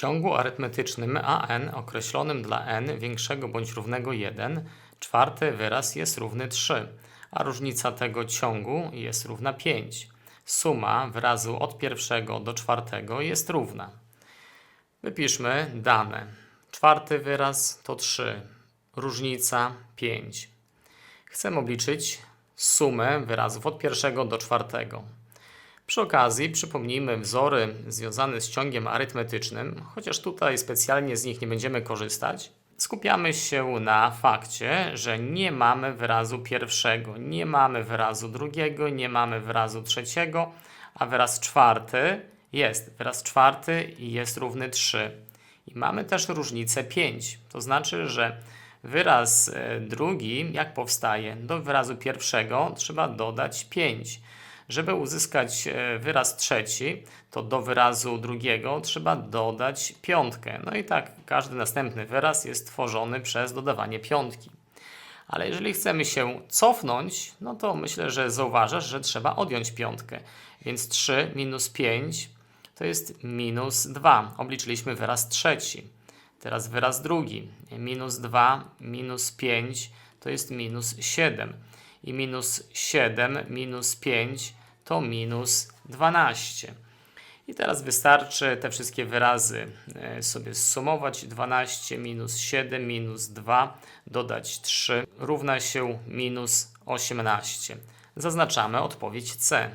ciągu arytmetycznym an określonym dla n większego bądź równego 1, czwarty wyraz jest równy 3, a różnica tego ciągu jest równa 5. Suma wyrazu od pierwszego do czwartego jest równa. Wypiszmy dane. Czwarty wyraz to 3, różnica 5. Chcemy obliczyć sumę wyrazów od pierwszego do czwartego. Przy okazji przypomnijmy wzory związane z ciągiem arytmetycznym, chociaż tutaj specjalnie z nich nie będziemy korzystać. Skupiamy się na fakcie, że nie mamy wyrazu pierwszego, nie mamy wyrazu drugiego, nie mamy wyrazu trzeciego, a wyraz czwarty jest. Wyraz czwarty jest równy 3. I mamy też różnicę 5. To znaczy, że wyraz e, drugi, jak powstaje? Do wyrazu pierwszego trzeba dodać 5. Żeby uzyskać e, wyraz trzeci, to do wyrazu drugiego trzeba dodać piątkę. No i tak każdy następny wyraz jest tworzony przez dodawanie piątki. Ale jeżeli chcemy się cofnąć, no to myślę, że zauważasz, że trzeba odjąć piątkę. Więc 3 minus 5 to jest minus 2. Obliczyliśmy wyraz trzeci. Teraz wyraz drugi. Minus 2 minus 5 to jest minus 7. I minus 7 minus 5 to minus 12. I teraz wystarczy te wszystkie wyrazy e, sobie zsumować. 12 minus 7 minus 2 dodać 3 równa się minus 18. Zaznaczamy odpowiedź C.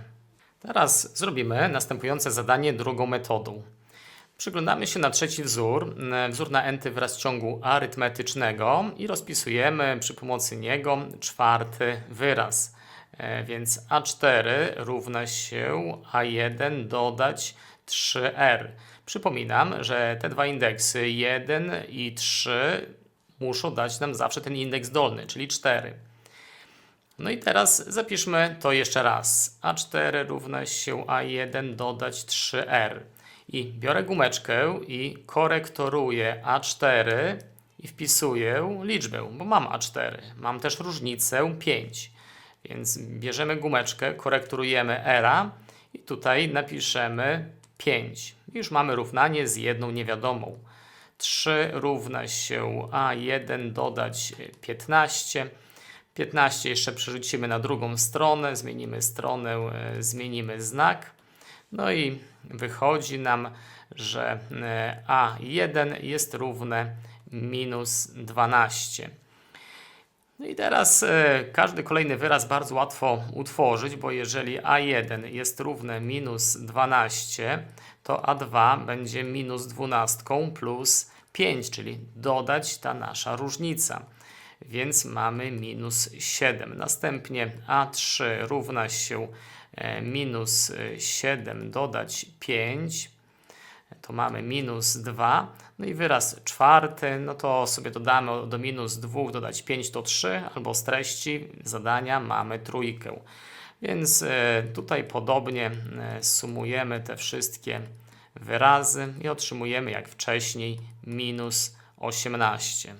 Teraz zrobimy następujące zadanie drugą metodą. Przyglądamy się na trzeci wzór, e, wzór na enty wyraz ciągu arytmetycznego i rozpisujemy przy pomocy niego czwarty wyraz. E, Więc A4 równa się A1 dodać 3R. Przypominam, że te dwa indeksy 1 i 3 muszą dać nam zawsze ten indeks dolny, czyli 4. No i teraz zapiszmy to jeszcze raz. A4 równa się A1 dodać 3R. I biorę gumeczkę i korektoruję A4 i wpisuję liczbę, bo mam A4. Mam też różnicę 5. Więc bierzemy gumeczkę, korekturujemy era i tutaj napiszemy 5. Już mamy równanie z jedną niewiadomą. 3 równa się A1 dodać 15. 15 jeszcze przerzucimy na drugą stronę, zmienimy stronę, e, zmienimy znak. No i wychodzi nam, że e, A1 jest równe minus 12. No i teraz e, każdy kolejny wyraz bardzo łatwo utworzyć, bo jeżeli A1 jest równe minus 12, to A2 będzie minus 12 plus 5, czyli dodać ta nasza różnica. Więc mamy minus 7. Następnie A3 równa się e, minus 7 dodać 5 to mamy minus 2. No i wyraz czwarty, no to sobie dodamy do minus 2, dodać 5 to 3, albo z treści zadania mamy trójkę. Więc e, tutaj podobnie e, sumujemy te wszystkie wyrazy i otrzymujemy jak wcześniej minus 18.